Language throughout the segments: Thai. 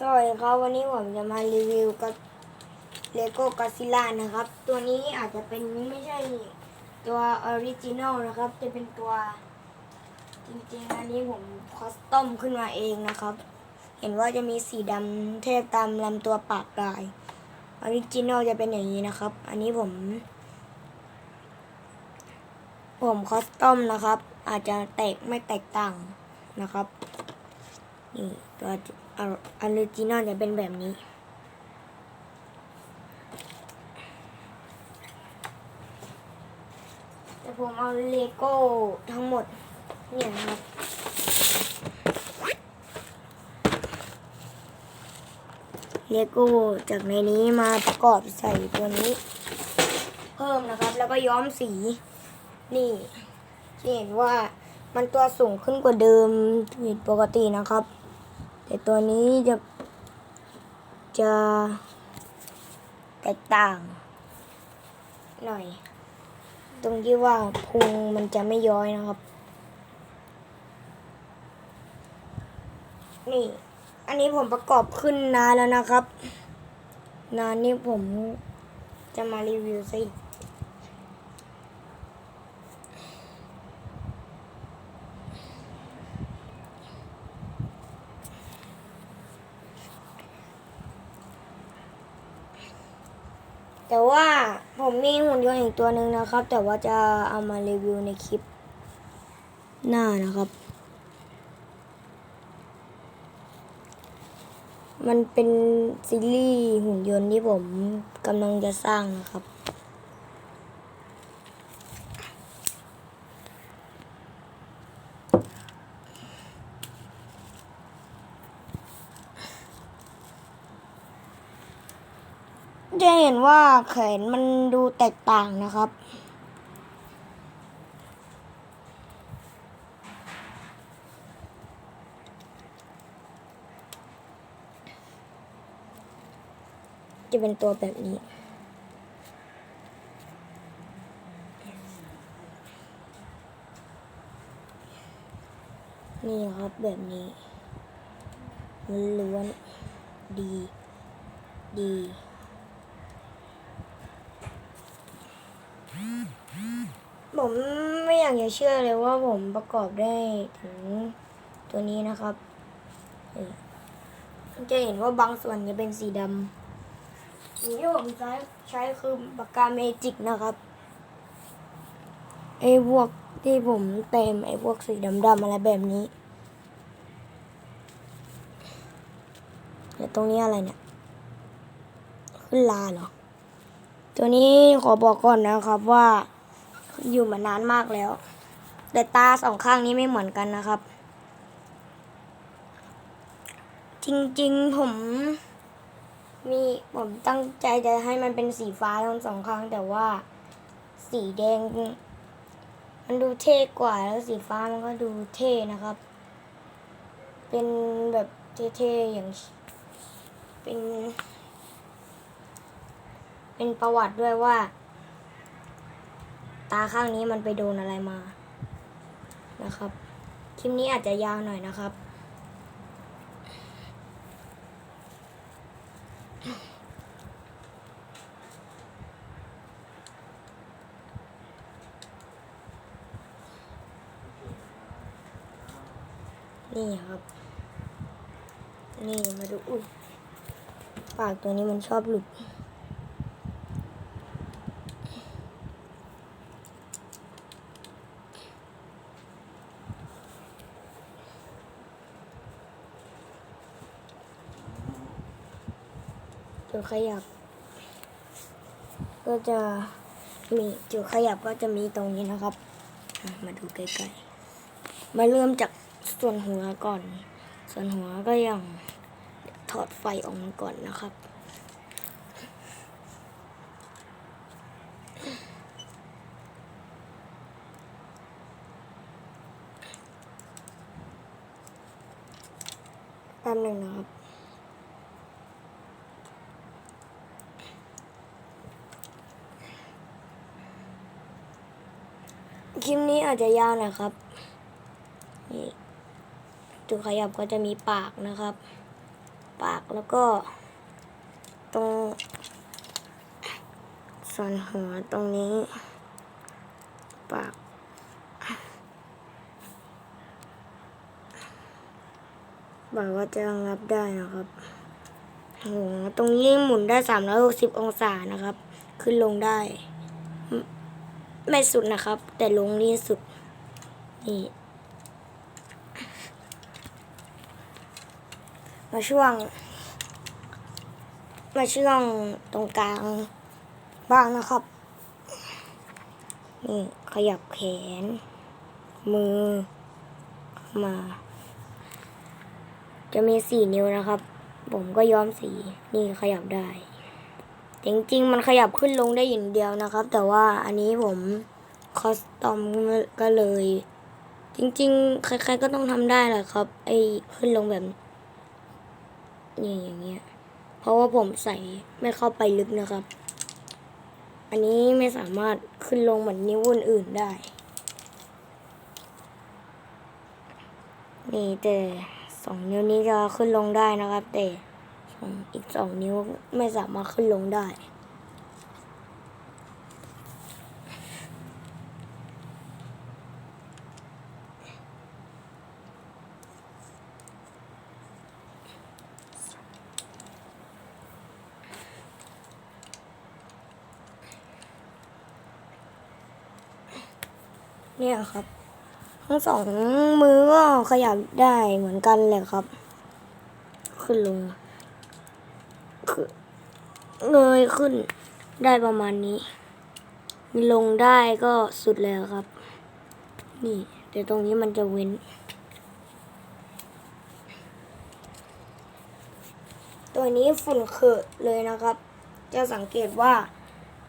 สวัสดีครับวันนี้ผมจะมารีวิวกับเลโก้ก d ซิล่านะครับ ตัวนี้อาจจะเป็นไม่ใช่ตัวออริจินอลนะครับ จะเป็นตัว จริงๆอันนี้ผมคอสตอมขึ้นมาเองนะครับ เห็นว่าจะมีสีดำเทพตามลำตัวปากลายออริจินอลจะเป็นอย่างนี้นะครับ อันนี้ผม ผมคอสตอมนะครับ อาจจะแตกไม่แตกต่างนะครับนี่ตัว ออริจินอลจะเป็นแบบนี้ แต่ผมเอาเลโก้ทั้งหมด เนี่ยครับเลโก้จากในนี้มาประกอบใส่ตัวนี้ เพิ่มนะครับ แล้วก็ย้อมสี นี่ที่เห็นว่ามันตัวสูงขึ้นกว่าเดิมผิดปกตินะครับ แต่ตัวนี้จะจะแตกต่าง หน่อย ตรงที่ว่าพุงมันจะไม่ย้อยนะครับ นี่ อันนี้ผมประกอบขึ้นนานแล้วนะครับ นานนี่ผมจะมารีวิวซิแต่ว่าผมมีหุ่นยน ตัวหนึ่งนะครับ แต่ว่าจะเอามารีวิวในคลิปหน้านะครับ มันเป็นซีรีส์หุ่นยนต์ที่ผมกำลังจะสร้างนะครับ จะเห็นว่าแขนมันดูแตกต่างนะครับ จะเป็นตัวแบบนี้นี่ครับแบบนี้ล้วนดี ดี ผมไม่อยากจะเชื่อเลยว่าผมประกอบได้ถึงตัวนี้นะครับ จะเห็นว่าบางส่วนจะเป็นสีดำสิ่งที่ผมใช้ใช้คือปากกาเมจิกนะครับไอ้พวกที่ผมเต็มไอ้พวกสีดำๆอะไรแบบนี้แล้วตรงนี้อะไรเนี่ย ขึ้นลาเหรอ ตัวนี้ขอบอกก่อนนะครับว่า อยู่มานานมากแล้ว แต่ตาสองข้างนี้ไม่เหมือนกันนะครับ จริงๆผม มีผมตั้งใจจะให้มันเป็นสีฟ้าทั้งสองข้าง แต่ว่าสีแดง มันดูเท่กว่าแล้วสีฟ้ามันก็ดูเท่นะครับ เป็นแบบเท่ๆอย่างเป็น เป็นประวัติด้วยว่า ตาข้างนี้มันไปโดนอะไรมานะครับ คลิปนี้อาจจะยาวหน่อยนะครับ นี่ครับ นี่มาดูอุ้ยปากตัวนี้มันชอบหลุด จุดขยับ ก็จะมีจุดขยับก็จะมีตรงนี้นะครับ มาดูใกล้ๆ มาเริ่มจากส่วนหัวก่อน ส่วนหัวก็ยังถอดไฟออกมาก่อนนะครับ แป๊บหนึ่งนะครับ คลิปนี้ อาจจะยาวน่อยครับ นี่จุดขยับก็จะมีปากนะครับ ปากแล้วก็ ตรงส่วนหัวตรงนี้ ปากบอกว่าจะรับได้นะครับหัวตรงนี้หมุนได้สามร้อยสิบองศานะครับ ขึ้นลงได้ ไม่สุดนะครับ แต่ลงนี่สุด นี่ มาช่วง มาช่วงตรงกลางบ้างนะครับ นี่ ขยับแขน มือมา จะมีสี่นิ้วนะครับ ผมก็ย้อมสี นี่ขยับได้ จริงๆ มันขยับขึ้นลงได้อย่างเดียวนะครับ แต่ว่าอันนี้ผมคอสตอมก็เลย จริงๆ ใครๆก็ต้องทำได้แหละครับ ไอ้ขึ้นลงแบบนี่อย่างเงี้ย เพราะว่าผมใส่ไม่เข้าไปลึกนะครับ อันนี้ไม่สามารถขึ้นลงเหมือนนิ้วอื่นๆได้นี่แต่สองนิ้วนี้จะขึ้นลงได้นะครับแต่ องอีกสองนิ้วไม่สามารถขึ้นลงได้ เนี่ยครับ ทั้งสองมือก็ขยับได้เหมือนกันเลยครับ ขึ้นลง เงยขึ้นได้ประมาณนี้ลงได้ก็สุดแล้วครับ นี่แต่ตรงนี้มันจะเว้น ตัวนี้ฝุ่นเขอะเลยนะครับ จะสังเกตว่า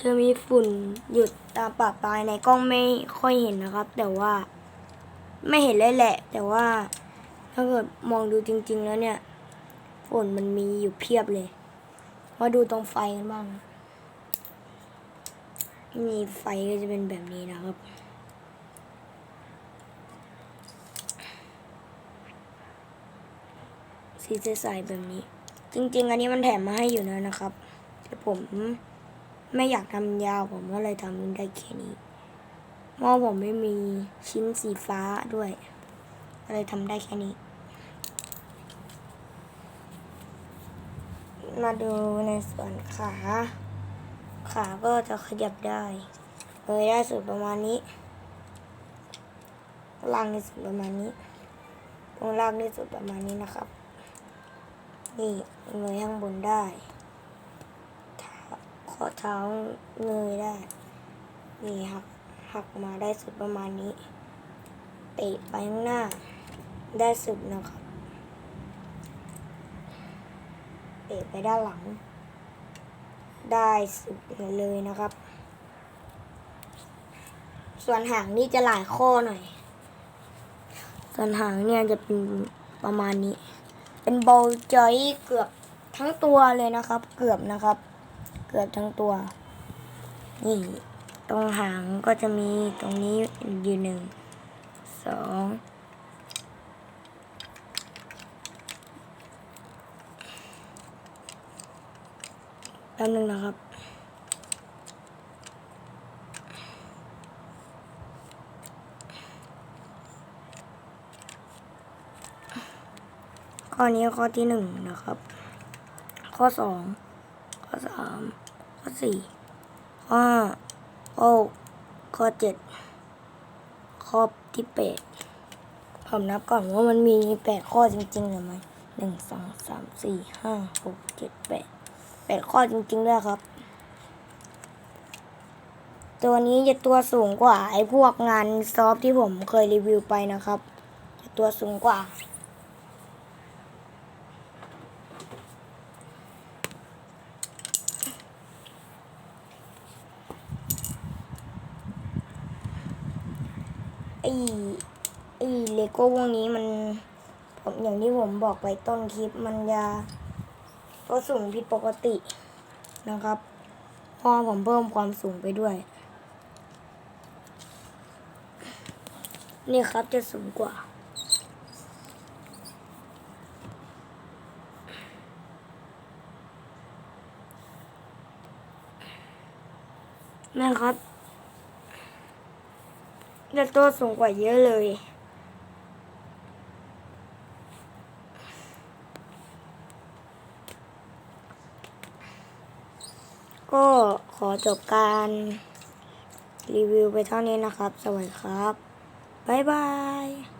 จะมีฝุ่นหยุดตามปะปลายในกล้องไม่ค่อยเห็นนะครับ แต่ว่า ไม่เห็นเลยแหละ แต่ว่าถ้าเกิดมองดูจริง ๆ แล้วเนี่ย ฝุ่นมันมีอยู่เพียบเลย มาดูตรงไฟกันบ้างมีไฟก็จะเป็นแบบนี้นะครับ สีใสๆแบบนี้ จริง ๆ อันนี้มันแถมมาให้อยู่แล้วนะครับ แต่ผมไม่อยากทำยาวผมก็เลยทำได้แค่นี้เพราะผมไม่มีชิ้นสีฟ้าด้วย ก็เลยทำได้แค่นี้ มาดูในส่วนขา ขาก็จะขยับได้เลยได้สุดประมาณนี้ล่างที่สุดประมาณนี้ตรงล่างที่สุดประมาณนี้นะครับ นี่เงยข้างบนได้ข้อเท้าเงยได้ นี่หักหักมาได้สุดประมาณนี้เตะไปข้างหน้าได้สุดนะครับ เตะไปด้านหลัง ได้สุดเลยนะครับ ส่วนหางนี่จะหลายข้อหน่อย ส่วนหางเนี่ยจะเป็นประมาณนี้ เป็นโบว์จอยเกือบทั้งตัวเลยนะครับ เกือบนะครับ เกือบทั้งตัว นี่ตรงหางก็จะมีตรงนี้อยู่หนึ่งสอง ป๊บนึงนะครับ ข้อนี้ข้อที่หนึ่งนะครับ ข้อสองข้อสามข้อสี่ข้อห้าข้อหกข้อเจ็ดข้อที่แปดผมนับก่อนว่ามันมีแปดข้อจริงๆหรือไม่หนึ่งสองสามสี่ห้าหกเจ็ดแปด ดข้อจริงๆด้วยครับ ตัวนี้จะตัวสูงกว่า ไอ้พวกงานซอฟที่ผมเคยรีวิวไปนะครับ จะตัวสูงกว่า ไอ้ไอ้เลโก้พวกนี้มันผมอย่างที่ผมบอกไปต้นคลิปมันจะ ก็สูงผิดปกตินะครับ พอผมเพิ่มความสูงไปด้วย นี่ครับจะสูงกว่าแม่ครับจะตัวสูงกว่าเยอะเลย ก็ขอจบการรีวิวไปเท่านี้นะครับ สวัสดีครับ บ๊ายบาย